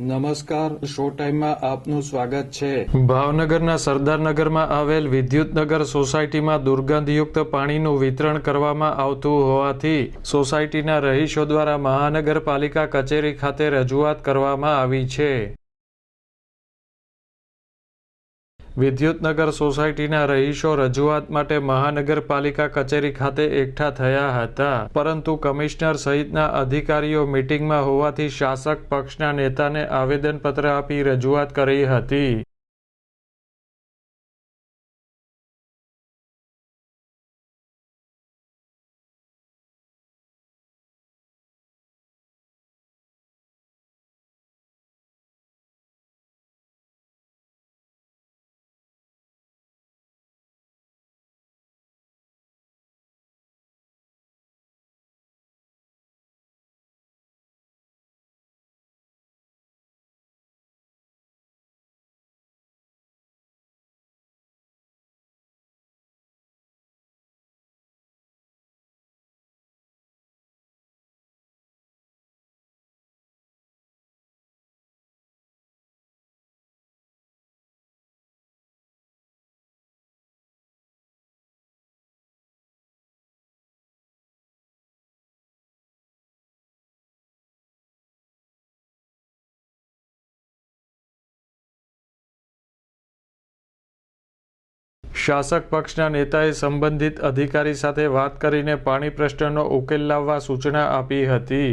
નમસ્કાર, શો ટાઈમમાં આપનું સ્વાગત છે. ભાવનગરના સરદારનગરમાં આવેલ વિદ્યુતનગર સોસાયટીમાં દુર્ગંધયુક્ત પાણીનું વિતરણ કરવામાં આવતું હોવાથી સોસાયટીના રહીશો દ્વારા મહાનગરપાલિકા કચેરી ખાતે રજૂઆત કરવામાં આવી છે. વિદ્યુતનગર સોસાયટીના રહીશો રજૂઆત માટે મહાનગરપાલિકા કચેરી ખાતે એકઠા થયા હતા. પરંતુ કમિશનર સહિતના અધિકારીઓ મીટિંગમાં હોવાથી શાસક પક્ષના નેતાને આવેદનપત્ર આપી રજૂઆત કરી હતી. શાસક પક્ષના નેતાએ સંબંધિત અધિકારી સાથે વાત કરીને પાણી પ્રશ્નનો ઉકેલ લાવવા સૂચના આપી હતી.